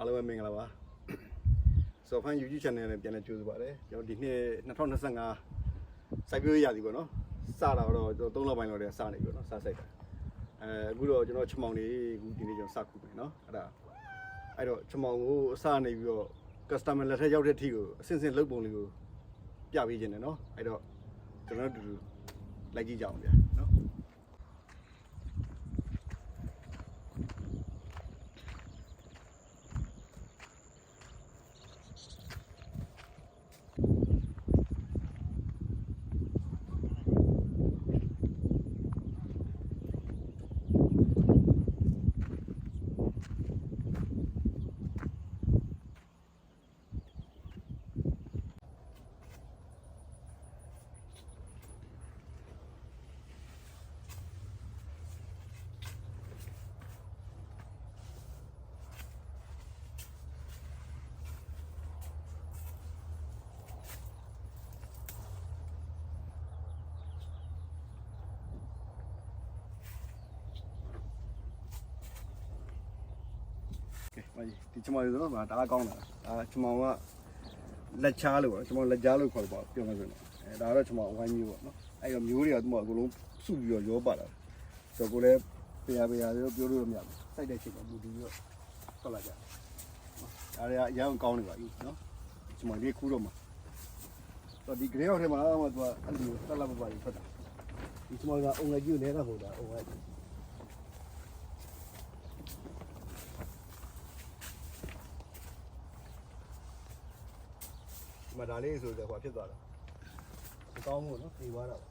အားလုံးပဲမင်္ဂလာပါဆိုဖန် YouTube channel နဲ့ပြန်လည်ကြိုဆိုပါရစေကျွန်တော်ဒီနှစ်2025စိုက်ပျိုးရေးရသည်ပေါ့နော်စတာတော့ကျွန်တော်3လပိုင်းလောက်တည်းစနေပြီပေါ့နော်စစိုက်တာအဲအခုတော့ကျွန်တော်ချမောင်လေးအခုဒီနေ့ကျွန်တော်စခုပြီနော်အဲ့ဒါအဲ့တော့ချမောင်ကိုအစနေပြီးတော့ customer လက်ထက်ရောက်တဲ့အထိကိုအစင်စင်လုပ်ပုံလေးကိုပြပေးခြင်းတယ်နော်အဲ့တော့ကျွန်တော်တို့အတူတူလိုက်ကြည့်ကြအောင်ဗျာနော် မကြီးဒီချမောင်လေးဆိုတော့ဒါအားကောင်းတာဒါချမောင်ကလက်ချားလို့ပေါ့ချမောင်လက်ချားလို့ခေါ်ပါပြောမှဆိုတော့အဲဒါတော့ချမောင်ဝိုင်းမျိုးပေါ့နော်အဲ့တော့မျိုးတွေကသူ့မှာအကုန်လုံးစုပြီးတော့ရောပါတာဆိုတော့ကိုလည်းပြရပြရပြောပြောလို့မရဘူးစိုက်တဲ့ချိန်မှာမူတည်ပြီးတော့ထွက်လာကြဒါတွေကအရင်ကောင်းနေပါပြီနော်ချမောင်လေးခူးတော့မှာတော့ဒီ grey ထဲမှာတော့သူကအဲ့လိုတက်လာပပါပြီးထွက်တာဒီချမောင်ကအုံလိုက်ကြီးကိုနေတာဟုတ်တာအုံလိုက် မဒါလေးဆိုတော့ဟိုဖြစ်သွားတာမကောင်းဘူးနော်ပြေသွားတာပါ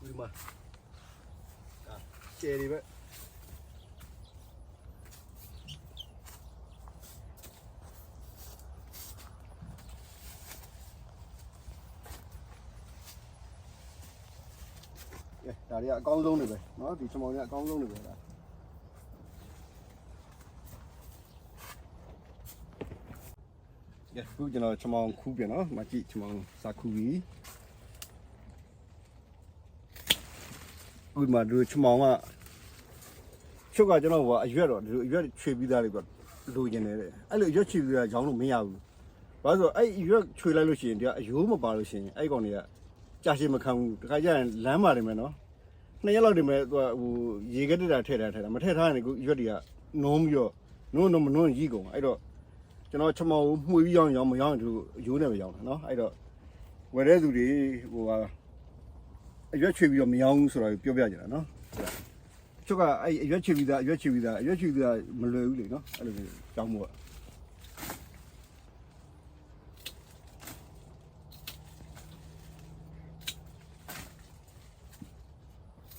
ဒီမှာဒါကျယ်တွေပဲကဲဒါတွေကအကောင်းဆုံးတွေပဲเนาะဒီချမောင်တွေကအကောင်းဆုံးတွေပဲဒါ ကဲခုကျွန်တော်ချမောင်ခူးပြန်နော်မကြည့်ချမောင်စာခူးပြီဥပမာဒီချမောင်ကချုပ်ကကျွန်တော်ကအရွက်တော့ဒီလိုအရွက်ချွေပြီးသားလေးကလိုချင်တယ်တဲ့အဲ့လိုအရွက်ချွေပြီးသားရောင်းလို့မရဘူးဘာလို့ဆိုအဲ့အရွက်ချွေလိုက်လို့ရှိရင်ဒီကအယိုးမပါလို့ရှိရင်အဲ့ကောင်တွေကကြာရှည်မခံဘူးတခါကျရင်လမ်းပါတယ်မယ်နော်နှစ်ရက်လောက်တည်းမဲ့သူကဟိုရေကတက်တာထည့်တာထည့်တာမထည့်ထားရင်ကိုအရွက်တွေကနုံးပြီးတော့နုံးနုံးမနုံးကြီးကုန်အဲ့တော့ ကျွန်တော်ချမောကိုမှုပြီးရောင်းရောင်းမရောင်းသူရိုးနေပဲရောင်းတာနော်အဲ့တော့ဝယ်တဲ့သူတွေဟိုဟာအရွက်ချွေပြီးတော့မရောင်းဘူးဆိုတာပြောပြကြတာနော်ချုပ်ကအဲ့အရွက်ချွေပြီးသားအရွက်ချွေပြီးသားအရွက်ချွေပြီးသားမလွယ်ဘူးလေနော်အဲ့လိုမျိုးကြောင်းမို့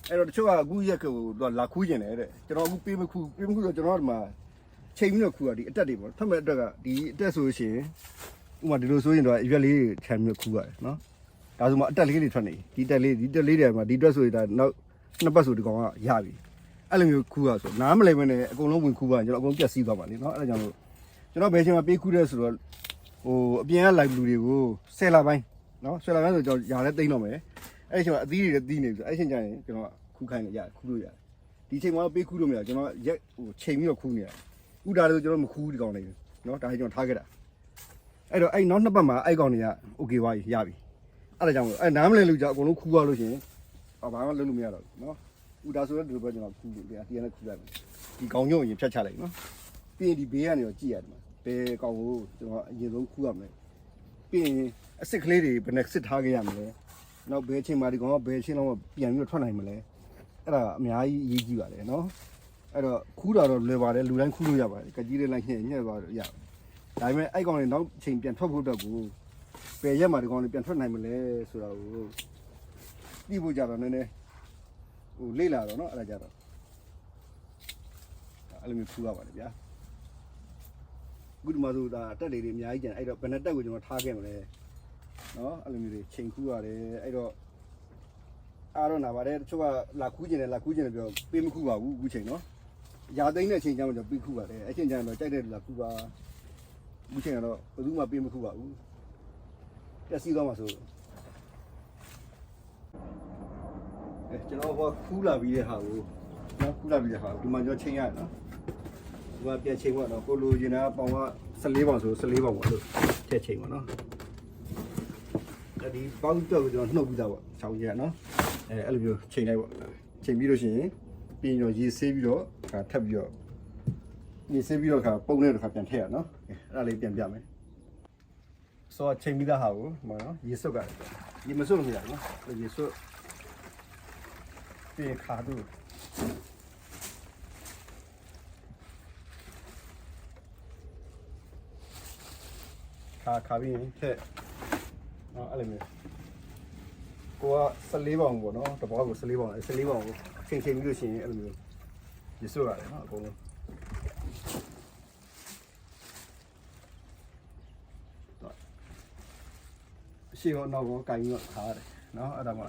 အဲ့တော့တချို့ကအခုရက်ကကိုလာခူးကျင်တယ်တဲ့ကျွန်တော်အခုပေးမခူးပေးမခူးတော့ကျွန်တော်ဒီမှာ ချိန်ပြီးတော့ခူတာဒီအတက်တွေပေါ့ထွက်မဲ့အတက်ကဒီအတက်ဆိုရှင်ဥမာဒီလိုဆိုရင်တော့အရွက်လေးတွေခြံပြီးခူရတယ်နော်ဒါဆိုမှအတက်လေးတွေထွက်နေဒီတက်လေးဒီတက်လေးတွေမှာဒီတက်ဆိုရင်ဒါနောက်နှစ်ပတ်ဆိုဒီကောင်ကရပြီအဲ့လိုမျိုးခူရဆိုနားမလည်မနဲ့အကုန်လုံးဝင်ခူပါကျွန်တော်အကုန်ပြက်စီးသွားပါလေနော်အဲ့ဒါကြောင့်လို့ကျွန်တော်ဘယ်ချိန်မှာပေးခူတဲ့ဆိုတော့ဟိုအပြင်က live လူတွေကိုဆယ်လပိုင်းနော်ဆယ်လပိုင်းဆိုကျွန်တော်ຢာလဲတိမ့်တော့မယ်အဲ့ဒီချိန်မှာအသီးတွေလည်းတီးနေပြီဆိုအဲ့ချိန်ကျရင်ကျွန်တော်ခူခိုင်းလို့ရတယ်ခူလို့ရတယ်ဒီချိန်မှာပေးခူလို့မရကျွန်တော်ရက်ဟိုချိန်ပြီးတော့ခူနေရတယ် ဥတာလည်းဆိုကျွန်တော်မခူးဒီကောင်လေးနော်ဒါကြီးကျွန်တော်ထားခဲ့တာအဲ့တော့အဲ့နောက်နှစ်ပတ်မှာအဲ့ကောင်တွေက okay ပါပြီရပြီအဲ့ဒါကြောင့်မို့အဲ့နားမလည်လို့ကြာအကုန်လုံးခူးသွားလို့ရှင်ဘာမှလုပ်လို့မရတော့ဘူးနော်ဥတာဆိုတော့ဒီလိုပဲကျွန်တော်ခူးလို့တရားတရားနဲ့ခူးလိုက်ဒီကောင်ညို့ရင်ဖြတ်ချလိုက်နော်ပြီးရင်ဒီဘေးကနေတော့ကြည့်ရတယ်မှာဘယ်ကောင်ကိုကျွန်တော်အရင်ဆုံးခူးရမလဲပြီးရင်အစ်စ်ကလေးတွေဘယ်နဲ့စစ်ထားခဲ့ရမလဲနောက်ဘယ်အချိန်မှဒီကောင်ကဘယ်အချိန်လောက်ပြန်ပြီးတော့ထွက်နိုင်မလဲအဲ့ဒါအများကြီးအရေးကြီးပါတယ်နော် အဲ့တော့ခူးတာတော့လွယ်ပါတယ်လူတိုင်းခူးလို့ရပါတယ်ကကြီးလေးလိုက်ညှက်ညှက်သွားတော့ရပါတယ်ဒါပေမဲ့အဲ့ကောင်လေးနောက်ချိန်ပြန်ထွက်ဖို့အတွက်ကိုပယ်ရက်မှာဒီကောင်လေးပြန်ထွက်နိုင်မလဲဆိုတော့ပြီးဖို့ကြတော့နည်းနည်းဟိုလေ့လာတော့เนาะအဲ့ဒါကြတော့အဲ့လိုမျိုးခူးရပါတယ်ဗျာအခုဒီမှာဆိုတာတက်လေးတွေအများကြီးကျန်အဲ့တော့ဘယ်နဲ့တက်ကိုကျွန်တော်ထားခဲ့မလဲเนาะအဲ့လိုမျိုးတွေချိန်ခူးရတယ်အဲ့တော့အားတော့နာပါတယ်တချို့ကလာခူးကျင်တယ်လာခူးကျင်တယ်ပြောပေးမခူးပါဘူးအခုချိန်เนาะ ရာသိန်းတဲ့အချိန်ကျမှကျွန်တော်ပြီးခုပါတယ်အချိန်ကျရင်တော့ကြိုက်တဲ့လူလာခုပါဒီချိန်ကတော့ဘယ်သူမှပြီးမခုပါဘူးတက်စီတော့မှဆိုအဲကျွန်တော်ဟောခူးလာပြီးတဲ့ဟာကိုနော်ခုလာပြီးတဲ့ဟာဒီမှာကျွန်တော်ချိန်ရနော်ဒီမှာပြန်ချိန်ပေါ့နော်ကိုလိုချင်တာပေါင်က14ပေါင်ဆို14ပေါင်ပေါ့လို့ထည့်ချိန်ပေါ့နော်အဲဒီပေါင်းတော့ကျွန်တော်နှုတ်ပြီးသားပေါ့ချောင်းကြီးကနော်အဲအဲ့လိုမျိုးချိန်လိုက်ပေါ့ချိန်ပြီးလို့ရှိရင်ပြီးရင်တော့ရေဆေးပြီးတော့ ခါထပ်ပြီးတော့ရေဆေးပြီးတော့ခါပုံနဲ့တော့ခါပြန်ထည့်ရနော်အဲ့ဒါလေးပြန်ပြမယ်ဆိုတော့ချိန်ပြီးသားဟာကိုဒီမှာနော်ရေစွတ်ကရေမစွတ်လို့မရဘူးနော်ရေစွတ်ပြီးရင်ခါတူခါခါပြီးရင်ထက်နော်အဲ့လိုမျိုးကိုက14ပေါင်ပေါ့နော်တဘောကို14ပေါင်14ပေါင်ကိုချိန်ချိန်ပြီးလို့ရှိရင်အဲ့လိုမျိုး ရစွတ်ရတယ်နော်အကုန်လုံးတော့အရှိရောနောက်ကိုကင်ပြီးတော့ခါရတယ်နော်အဲ့ဒါမှ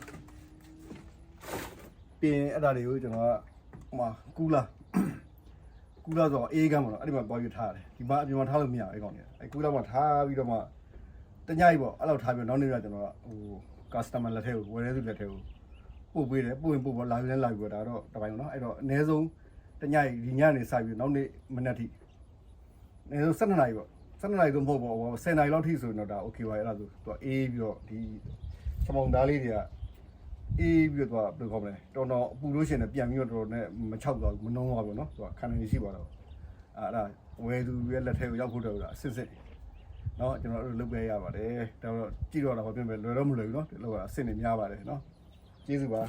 ပြင်အဲ့ဒါတွေကိုကျွန်တော်ကဟိုမှာကူလာကူလာဆိုတော့အေးကမ်းပါတော့အဲ့ဒီမှာပေါယူထားရတယ်ဒီမှာအပြင်မှာထားလို့မရဘူးအဲ့ကောင်ကြီးအဲ့ကူလာမှာထားပြီးတော့မှတညကြီးပေါ့အဲ့လောက်ထားပြီးတော့နောက်နေ့ကျကျွန်တော်ကဟို customer လက်ထဲကိုဝယ်ရဲသူလက်ထဲကိုပို့ပေးတယ်ပို့ရင်ပို့ပေါ့လာပြီးလဲလာပြီးတော့ဒါတော့တပိုင်းပေါ့နော်အဲ့တော့အနည်းဆုံး တညကြီးဒီညနေစပြီးနောက်နေ့မနေ့ထိအနည်းဆုံး12နာရီပေါ့12နာရီတော့မဟုတ်ပေါ့ဟို10နာရီလောက်ထိဆိုရင်တော့ဒါ okay ပါအဲ့ဒါဆိုသူကအေးပြီးတော့ဒီချမောင်သားလေးတွေကအေးပြီးတော့သူကဘယ်လိုခေါ်မလဲတော်တော်အပူလို့ရှိရင်လည်းပြန်ပြီးတော့တော်တော်နဲ့မချောက်သွားဘူးမနှုံးသွားဘူးနော်သူကခံနေရှိပါတော့ အဲ့ဒါဝယ်သူရဲ့လက်ထဲကိုရောက်ဖို့တော့အစစ်စစ်เนาะကျွန်တော်တို့လုပ်ပေးရပါတယ်ဒါတော့ကြည့်တော့တော့ဘာဖြစ်မလဲလွယ်တော့မလွယ်ဘူးเนาะဒီလောကအစစ်နေများပါတယ်เนาะကျေးဇူးပါ